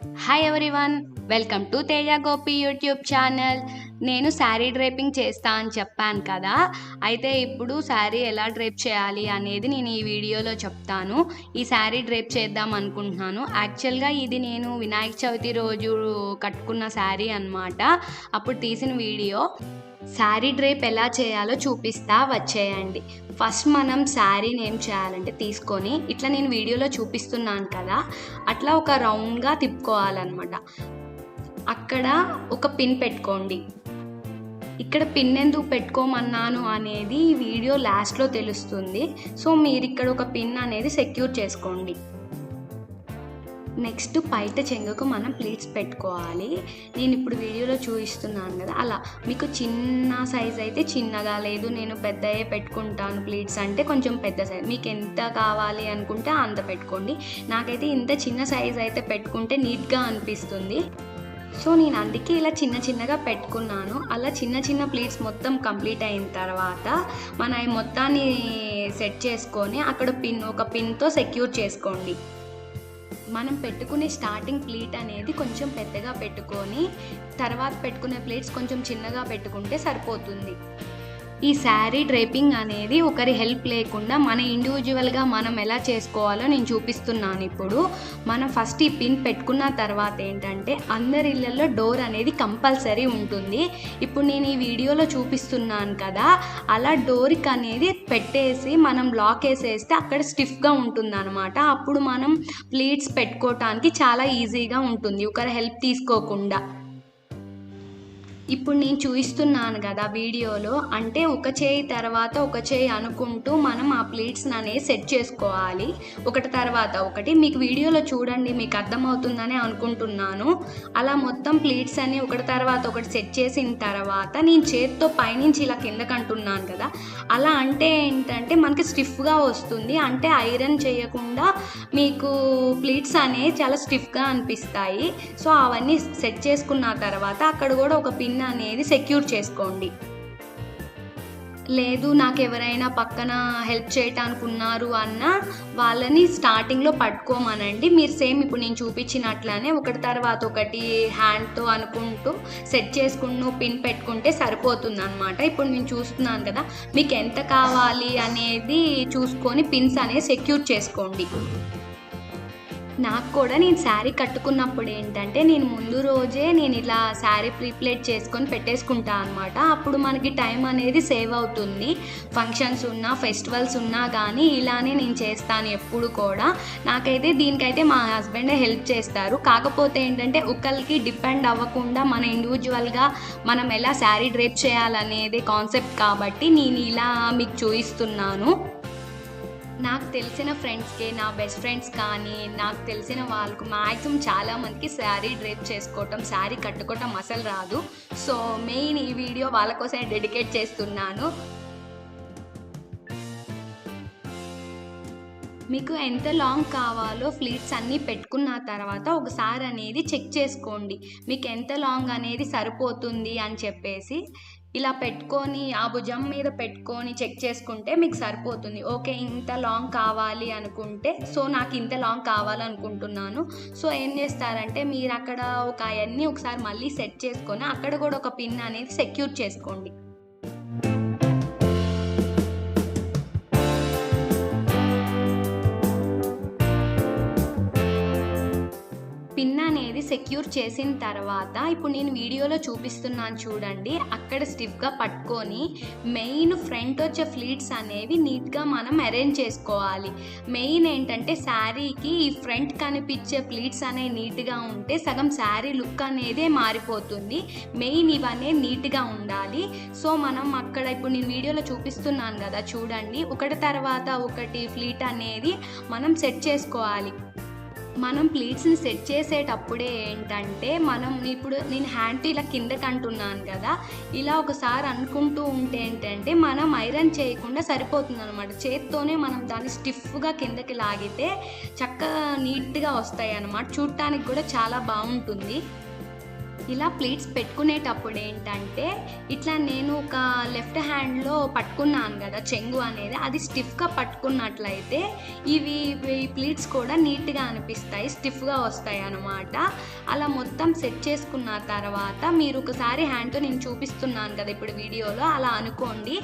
Hi everyone welcome to Teja Gopi YouTube channel నేను sari draping చేస్తా అని చెప్పాను కదా. అయితే ఇప్పుడు శారీ ఎలా డ్రేప్ చేయాలి అనేది నేను ఈ వీడియోలో చెప్తాను. ఈ శారీ డ్రేప్ చేద్దాం అనుకుంటున్నాను. యాక్చువల్గా ఇది నేను వినాయక చవితి రోజు కట్టుకున్న శారీ అన్నమాట. అప్పుడు తీసిన వీడియో. శారీ డ్రేప్ ఎలా చేయాలో చూపిస్తా వచ్చేయండి. ఫస్ట్ మనం శారీని ఏం చేయాలంటే తీసుకొని ఇట్లా నేను వీడియోలో చూపిస్తున్నాను కదా అట్లా ఒక రౌండ్గా తిప్పుకోవాలన్నమాట. అక్కడ ఒక పిన్ పెట్టుకోండి. ఇక్కడ పిన్ ఎందుకు పెట్టుకోమన్నాను అనేది ఈ వీడియో లాస్ట్లో తెలుస్తుంది. సో మీరు ఇక్కడ ఒక పిన్ అనేది సెక్యూర్ చేసుకోండి. నెక్స్ట్ బయట చెంగకు మనం ప్లీట్స్ పెట్టుకోవాలి. నేను ఇప్పుడు వీడియోలో చూపిస్తున్నాను కదా అలా. మీకు చిన్న సైజ్ అయితే చిన్నగా లేదు నేను పెద్దయే పెట్టుకుంటాను ప్లీట్స్ అంటే కొంచెం పెద్ద సైజ్ మీకు ఎంత కావాలి అనుకుంటే అంత పెట్టుకోండి. నాకైతే ఇంత చిన్న సైజ్ అయితే పెట్టుకుంటే నీట్గా అనిపిస్తుంది. సో నేను అందుకే ఇలా చిన్న చిన్నగా పెట్టుకున్నాను. అలా చిన్న చిన్న ప్లేట్స్ మొత్తం కంప్లీట్ అయిన తర్వాత మన మొత్తాన్ని సెట్ చేసుకొని అక్కడ పిన్ ఒక పిన్తో సెక్యూర్ చేసుకోండి. మనం పెట్టుకునే స్టార్టింగ్ ప్లేట్ అనేది కొంచెం పెద్దగా పెట్టుకొని తర్వాత పెట్టుకునే ప్లేట్స్ కొంచెం చిన్నగా పెట్టుకుంటే సరిపోతుంది. ఈ శారీ డ్రేపింగ్ అనేది ఒకరి హెల్ప్ లేకుండా మన ఇండివిజువల్గా మనం ఎలా చేసుకోవాలో నేను చూపిస్తున్నాను ఇప్పుడు. మనం ఫస్ట్ ఈ పిన్ పెట్టుకున్న తర్వాత ఏంటంటే అందరి ఇళ్ళల్లో డోర్ అనేది కంపల్సరీ ఉంటుంది. ఇప్పుడు నేను ఈ వీడియోలో చూపిస్తున్నాను కదా అలా డోర్కి అనేది పెట్టేసి మనం లాక్ వేసేస్తే అక్కడ స్టిఫ్గా ఉంటుంది అనమాట అప్పుడు మనం ప్లీట్స్ పెట్టుకోవటానికి చాలా ఈజీగా ఉంటుంది. ఒకరి హెల్ప్ తీసుకోకుండా. ఇప్పుడు నేను చూపిస్తున్నాను కదా వీడియోలో అంటే ఒక చేయి తర్వాత ఒక చేయి అనుకుంటూ మనం ఆ ప్లేట్స్ అనేది సెట్ చేసుకోవాలి. ఒకటి తర్వాత ఒకటి. మీకు వీడియోలో చూడండి మీకు అర్థమవుతుందని అనుకుంటున్నాను. అలా మొత్తం ప్లేట్స్ అన్ని ఒకటి తర్వాత ఒకటి సెట్ చేసిన తర్వాత నేను చేతితో పైనుంచి ఇలా కిందకంటున్నాను కదా అలా అంటే ఏంటంటే మనకి స్టిఫ్గా వస్తుంది. అంటే ఐరన్ చేయకుండా మీకు ప్లీట్స్ అనేవి చాలా స్టిఫ్గా అనిపిస్తాయి. సో అవన్నీ సెట్ చేసుకున్న తర్వాత అక్కడ కూడా ఒక పిన్ అనేది సెక్యూర్ చేసుకోండి. లేదు నాకు ఎవరైనా పక్కన హెల్ప్ చేయటానికి ఉన్నారు అన్న వాళ్ళని స్టార్టింగ్లో పట్టుకోమనండి. మీరు సేమ్ ఇప్పుడు నేను చూపించినట్లనే ఒకటి తర్వాత ఒకటి హ్యాండ్తో అనుకుంటూ సెట్ చేసుకుంటూ పిన్ పెట్టుకుంటే సరిపోతుంది అనమాట ఇప్పుడు నేను చూస్తున్నాను కదా మీకు ఎంత కావాలి అనేది చూసుకొని పిన్స్ అనేది సెక్యూర్ చేసుకోండి. నాకు కూడా నేను శారీ కట్టుకున్నప్పుడు ఏంటంటే నేను ముందు రోజే నేను ఇలా శారీ ప్రీప్లేట్ చేసుకొని పెట్టేసుకుంటా అనమాట అప్పుడు మనకి టైం అనేది సేవ్ అవుతుంది. ఫంక్షన్స్ ఉన్నా ఫెస్టివల్స్ ఉన్నా కానీ ఇలానే నేను చేస్తాను ఎప్పుడు కూడా. నాకైతే దీనికైతే మా హస్బెండే హెల్ప్ చేస్తారు. కాకపోతే ఏంటంటే ఒకరికి డిపెండ్ అవ్వకుండా మన ఇండివిజువల్గా మనం ఎలా శారీ డ్రేప్ చేయాలనేది కాన్సెప్ట్ కాబట్టి నేను ఇలా మీకు చూపిస్తున్నాను నాకు తెలిసిన ఫ్రెండ్స్కి నా బెస్ట్ ఫ్రెండ్స్ కానీ నాకు తెలిసిన వాళ్ళకు మ్యాక్సిమం చాలామందికి శారీ డ్రేప్ చేసుకోవటం శారీ కట్టుకోవటం అసలు రాదు. సో మెయిన్ ఈ వీడియో వాళ్ళ కోసమే డెడికేట్ చేస్తున్నాను. మీకు ఎంత లాంగ్ కావాలో ఫ్లీట్స్ అన్నీ పెట్టుకున్న తర్వాత ఒకసారి అనేది చెక్ చేసుకోండి. మీకు ఎంత లాంగ్ అనేది సరిపోతుంది అని చెప్పేసి ఇలా పెట్టుకొని ఆ భుజం మీద పెట్టుకొని చెక్ చేసుకుంటే మీకు సరిపోతుంది. ఓకే ఇంత లాంగ్ కావాలి అనుకుంటే సో నాకు ఇంత లాంగ్ కావాలనుకుంటున్నాను సో ఏం చేస్తారంటే మీరు అక్కడ ఒక అవన్నీ ఒకసారి మళ్ళీ సెట్ చేసుకొని అక్కడ కూడా ఒక పిన్ అనేది సెక్యూర్ చేసుకోండి. సెక్యూర్ చేసిన తర్వాత ఇప్పుడు నేను వీడియోలో చూపిస్తున్నాను చూడండి. అక్కడ స్టిఫ్గా పట్టుకొని మెయిన్ ఫ్రంట్ వచ్చే ఫ్లీట్స్ అనేవి నీట్గా మనం అరేంజ్ చేసుకోవాలి. మెయిన్ ఏంటంటే శారీకి ఈ ఫ్రంట్ కనిపించే ప్లీట్స్ అనేవి నీట్గా ఉంటే సగం శారీ లుక్ అనేది మారిపోతుంది. మెయిన్ ఇవన్నీ నీట్గా ఉండాలి. సో మనం అక్కడ ఇప్పుడు నేను వీడియోలో చూపిస్తున్నాను కదా చూడండి. ఒకటి తర్వాత ఒకటి ఫ్లీట్ అనేది మనం సెట్ చేసుకోవాలి. మనం ప్లీట్స్ని సెట్ చేసేటప్పుడే ఏంటంటే మనం ఇప్పుడు నేను హ్యాండ్ ఇలా కిందకి అంటున్నాను కదా ఇలా ఒకసారి అనుకుంటూ ఉంటే ఏంటంటే మనం ఐరన్ చేయకుండా సరిపోతుంది అనమాట చేత్తోనే మనం దాన్ని స్టిఫ్గా కిందకి లాగితే చక్కగా నీట్గా వస్తాయి అన్నమాట చూడటానికి కూడా చాలా బాగుంటుంది. ఇలా ప్లీట్స్ పెట్టుకునేటప్పుడు ఏంటంటే ఇట్లా నేను ఒక లెఫ్ట్ హ్యాండ్లో పట్టుకున్నాను కదా చెంగు అనేది అది స్టిఫ్గా పట్టుకున్నట్లయితే ఇవి ఈ ప్లీట్స్ కూడా నీట్గా అనిపిస్తాయి స్టిఫ్గా వస్తాయి అన్నమాట. అలా మొత్తం సెట్ చేసుకున్న తర్వాత మీరు ఒకసారి హ్యాండ్తో నేను చూపిస్తున్నాను కదా ఇప్పుడు వీడియోలో అలా అనుకోండి.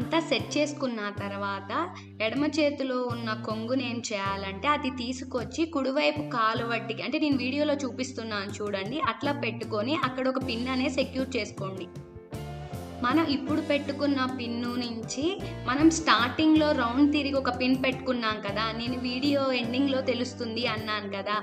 అంతా సెట్ చేసుకున్న తర్వాత ఎడమ చేతిలో ఉన్న కొంగుని ఏం చేయాలంటే అది తీసుకొచ్చి కుడివైపు కాలు వడ్డికి అంటే నేను వీడియోలో చూపిస్తున్నాను చూడండి. అట్లా పెట్టుకొని అక్కడ ఒక పిన్ అనేది సెక్యూర్ చేసుకోండి. మనం ఇప్పుడు పెట్టుకున్న పిన్ను నుంచి మనం స్టార్టింగ్లో రౌండ్ తిరిగి ఒక పిన్ పెట్టుకున్నాం కదా. నేను వీడియో ఎండింగ్లో తెలుస్తుంది అన్నాను కదా.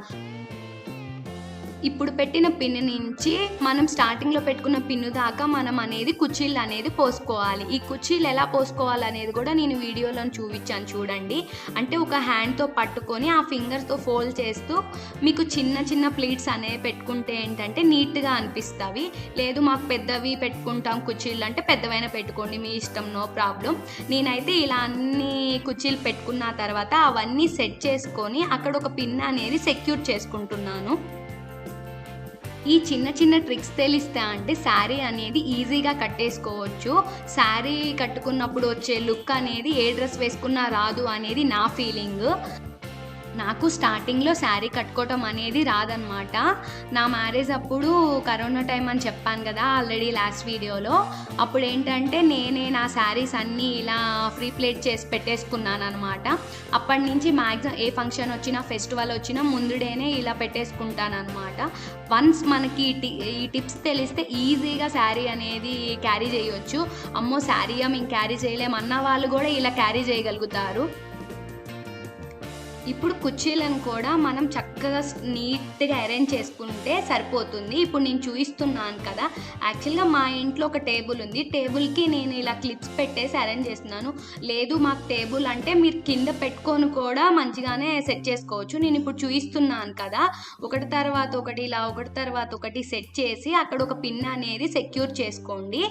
ఇప్పుడు పెట్టిన పిన్ నుంచి మనం స్టార్టింగ్లో పెట్టుకున్న పిన్ను దాకా మనం అనేది కుర్చీలు అనేది పోసుకోవాలి. ఈ కుర్చీలు ఎలా పోసుకోవాలి అనేది కూడా నేను వీడియోలో చూపించాను చూడండి. అంటే ఒక హ్యాండ్తో పట్టుకొని ఆ ఫింగర్తో ఫోల్డ్ చేస్తూ మీకు చిన్న చిన్న ప్లీట్స్ అనేవి పెట్టుకుంటే ఏంటంటే నీట్గా అనిపిస్తావి. లేదు మాకు పెద్దవి పెట్టుకుంటాం కుర్చీలు అంటే పెద్దవైనా పెట్టుకోండి మీ ఇష్టం నో ప్రాబ్లం నేనైతే ఇలా అన్ని కుర్చీలు పెట్టుకున్న తర్వాత అవన్నీ సెట్ చేసుకొని అక్కడ ఒక పిన్ అనేది సెక్యూర్ చేసుకుంటున్నాను. ఈ చిన్న చిన్న ట్రిక్స్ తెలిస్తే అంటే శారీ అనేది ఈజీగా కట్టేసుకోవచ్చు. శారీ కట్టుకున్నప్పుడు వచ్చే లుక్ అనేది ఏ డ్రెస్ వేసుకున్నా రాదు అనేది నా ఫీలింగ్ నాకు స్టార్టింగ్లో శారీ కట్టుకోవటం అనేది రాదనమాట నా మ్యారేజ్ అప్పుడు కరోనా టైం అని చెప్పాను కదా ఆల్రెడీ లాస్ట్ వీడియోలో అప్పుడు ఏంటంటే నేనే నా శారీస్ అన్నీ ఇలా ఫ్రీ ప్లేట్ చేసి పెట్టేసుకున్నాను అనమాట అప్పటి నుంచి మ్యాక్సిమం ఏ ఫంక్షన్ వచ్చినా ఫెస్టివల్ వచ్చినా ముందుడేనే ఇలా పెట్టేసుకుంటాను అనమాట వన్స్ మనకి ఈ టిప్స్ తెలిస్తే ఈజీగా శారీ అనేది క్యారీ చేయొచ్చు. అమ్మో శారీయా మేము క్యారీ చేయలేం అన్న వాళ్ళు కూడా ఇలా క్యారీ చేయగలుగుతారు. ఇప్పుడు కుర్చీలను కూడా మనం చక్కగా నీట్గా అరేంజ్ చేసుకుంటే సరిపోతుంది. ఇప్పుడు నేను చూపిస్తున్నాను కదా. యాక్చువల్గా మా ఇంట్లో ఒక టేబుల్ ఉంది. టేబుల్కి నేను ఇలా క్లిప్స్ పెట్టేసి అరేంజ్ చేస్తున్నాను. లేదు మాకు టేబుల్ అంటే మీరు కింద పెట్టుకొని కూడా మంచిగానే సెట్ చేసుకోవచ్చు. నేను ఇప్పుడు చూపిస్తున్నాను కదా. ఒకటి తర్వాత ఒకటి ఇలా ఒకటి తర్వాత ఒకటి సెట్ చేసి అక్కడ ఒక పిన్ అనేది సెక్యూర్ చేసుకోండి.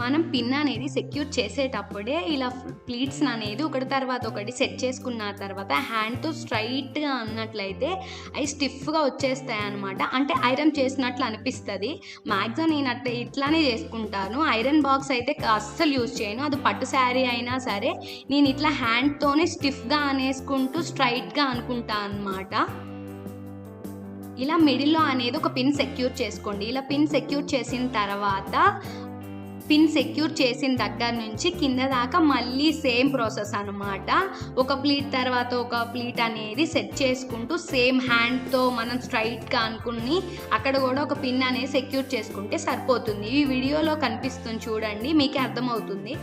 మనం పిన్ అనేది సెక్యూర్ చేసేటప్పుడే ఇలా ప్లీట్స్ అనేది ఒకటి తర్వాత ఒకటి సెట్ చేసుకున్న తర్వాత హ్యాండ్తో స్ట్రైట్గా అన్నట్లయితే అవి స్టిఫ్గా వచ్చేస్తాయి అనమాట అంటే ఐరన్ చేసినట్లు అనిపిస్తుంది. మ్యాక్సిమం నేను అట్లా ఇట్లానే చేసుకుంటాను. ఐరన్ బాక్స్ అయితే అస్సలు యూజ్ చేయను. అది పట్టు శారీ అయినా సరే నేను ఇట్లా హ్యాండ్తోనే స్టిఫ్గా అనేసుకుంటూ స్ట్రైట్గా అనుకుంటాను అనమాట ఇలా మిడిల్లో అనేది ఒక పిన్ సెక్యూర్ చేసుకోండి. ఇలా పిన్ సెక్యూర్ చేసిన తర్వాత పిన్ సెక్యూర్ చేసిన దగ్గర నుంచి కింద దాకా మళ్ళీ సేమ్ ప్రాసెస్ అనమాట ఒక ప్లీట్ తర్వాత ఒక ప్లీట్ అనేది సెట్ చేసుకుంటూ సేమ్ హ్యాండ్తో మనం స్ట్రైట్గా అనుకుని అక్కడ కూడా ఒక పిన్ అనేది సెక్యూర్ చేసుకుంటే సరిపోతుంది. ఈ వీడియోలో కనిపిస్తుంది చూడండి మీకే అర్థమవుతుంది.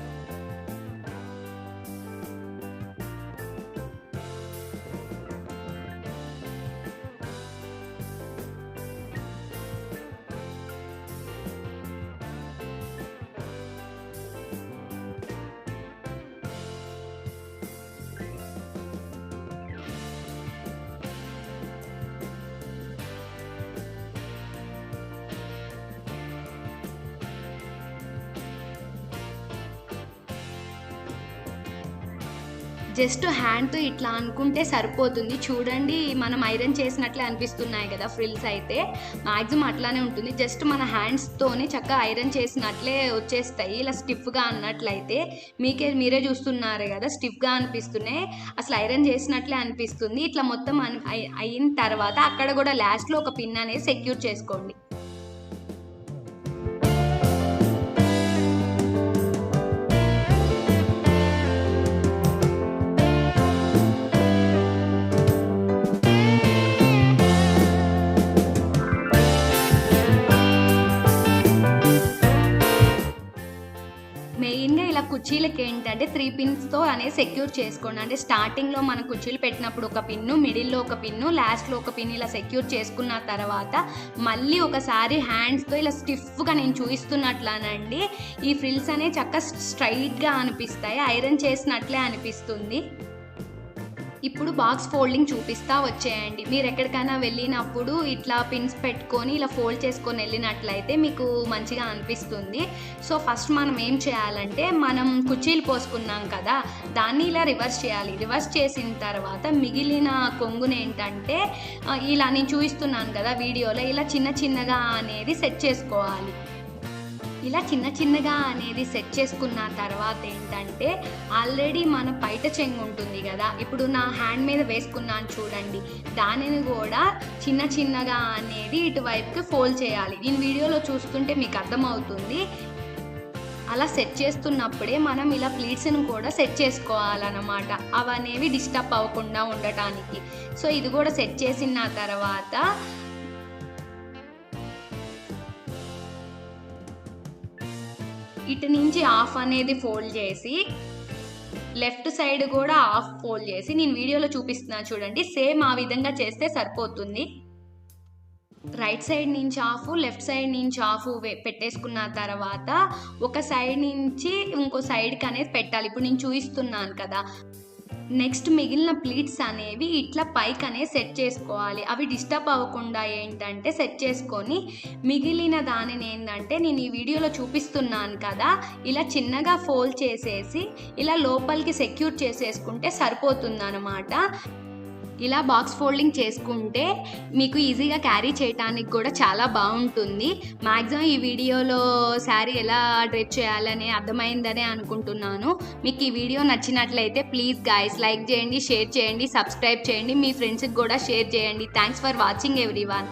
జస్ట్ హ్యాండ్తో ఇట్లా అనుకుంటే సరిపోతుంది. చూడండి మనం ఐరన్ చేసినట్లే అనిపిస్తున్నాయి కదా ఫ్రిల్స్ అయితే. మ్యాక్సిమం అట్లానే ఉంటుంది. జస్ట్ మన హ్యాండ్స్తోనే చక్కగా ఐరన్ చేసినట్లే వచ్చేస్తాయి. ఇలా స్టిఫ్గా అన్నట్లయితే మీకే మీరే చూస్తున్నారు కదా స్టిఫ్గా అనిపిస్తున్నాయి. అసలు ఐరన్ చేసినట్లే అనిపిస్తుంది. ఇట్లా మొత్తం అయిన తర్వాత అక్కడ కూడా లాస్ట్లో ఒక పిన్ అనేది సెక్యూర్ చేసుకోండి. కుర్చీలకి ఏంటంటే త్రీ పిన్స్తో అనేది సెక్యూర్ చేసుకోండి. అంటే స్టార్టింగ్లో మన కుర్చీలు పెట్టినప్పుడు ఒక పిన్ను మిడిల్లో ఒక పిన్ను లాస్ట్లో ఒక పిన్ ఇలా సెక్యూర్ చేసుకున్న తర్వాత మళ్ళీ ఒకసారి హ్యాండ్స్తో ఇలా స్టిఫ్గా నేను చూపిస్తున్నట్లానండి ఈ ఫ్రిల్స్ అనేవి చక్కగా స్ట్రైట్గా అనిపిస్తాయి ఐరన్ చేసినట్లే అనిపిస్తుంది. ఇప్పుడు బాక్స్ ఫోల్డింగ్ చూపిస్తా వచ్చేయండి. మీరు ఎక్కడికైనా వెళ్ళినప్పుడు ఇట్లా పిన్స్ పెట్టుకొని ఇలా ఫోల్డ్ చేసుకొని వెళ్ళినట్లయితే మీకు మంచిగా అనిపిస్తుంది. సో ఫస్ట్ మనం ఏం చేయాలంటే మనం కుర్చీలు పోసుకున్నాం కదా దాన్ని ఇలా రివర్స్ చేయాలి. రివర్స్ చేసిన తర్వాత మిగిలిన కొంగుని ఏంటంటే ఇలా నేను చూపిస్తున్నాను కదా వీడియోలో ఇలా చిన్న చిన్నగా అనేది సెట్ చేసుకోవాలి. ఇలా చిన్న చిన్నగా అనేది సెట్ చేసుకున్న తర్వాత ఏంటంటే ఆల్రెడీ మన బయట చెంగు ఉంటుంది కదా. ఇప్పుడు నా హ్యాండ్ మీద వేసుకున్నాను చూడండి. దానిని కూడా చిన్న చిన్నగా అనేది ఇటువైపుకి ఫోల్డ్ చేయాలి. నేను వీడియోలో చూస్తుంటే మీకు అర్థమవుతుంది. అలా సెట్ చేస్తున్నప్పుడే మనం ఇలా ప్లీట్స్ని కూడా సెట్ చేసుకోవాలన్నమాట. అవనేవి డిస్టర్బ్ అవ్వకుండా ఉండటానికి. సో ఇది కూడా సెట్ చేసిన తర్వాత ఇటు నుంచి ఆఫ్ అనేది ఫోల్డ్ చేసి లెఫ్ట్ సైడ్ కూడా ఆఫ్ ఫోల్డ్ చేసి నేను వీడియోలో చూపిస్తున్నాను చూడండి. సేమ్ ఆ విధంగా చేస్తే సరిపోతుంది. రైట్ సైడ్ నుంచి ఆఫ్ లెఫ్ట్ సైడ్ నుంచి ఆఫ్ పెట్టేసుకున్న తర్వాత ఒక సైడ్ నుంచి ఇంకో సైడ్కి అనేది పెట్టాలి. ఇప్పుడు నేను చూపిస్తున్నాను కదా. నెక్స్ట్ మిగిలిన ప్లీట్స్ అనేవి ఇట్లా పైకి అనే సెట్ చేసుకోవాలి. అవి డిస్టర్బ్ అవ్వకుండా ఏంటంటే సెట్ చేసుకొని మిగిలిన దానిని ఏంటంటే నేను ఈ వీడియోలో చూపిస్తున్నాను కదా ఇలా చిన్నగా ఫోల్డ్ చేసేసి ఇలా లోపలికి సెక్యూర్ చేసేసుకుంటే సరిపోతుంది ఇలా బాక్స్ ఫోల్డింగ్ చేసుకుంటే మీకు ఈజీగా క్యారీ చేయడానికి కూడా చాలా బాగుంటుంది. మ్యాక్సిమం ఈ వీడియోలో శారీ ఎలా డ్రెస్ చేయాలని అర్థమైందనే అనుకుంటున్నాను. మీకు ఈ వీడియో నచ్చినట్లయితే ప్లీజ్ గాయస్ లైక్ చేయండి షేర్ చేయండి సబ్స్క్రైబ్ చేయండి. మీ ఫ్రెండ్స్కి కూడా షేర్ చేయండి. Thanks for watching everyone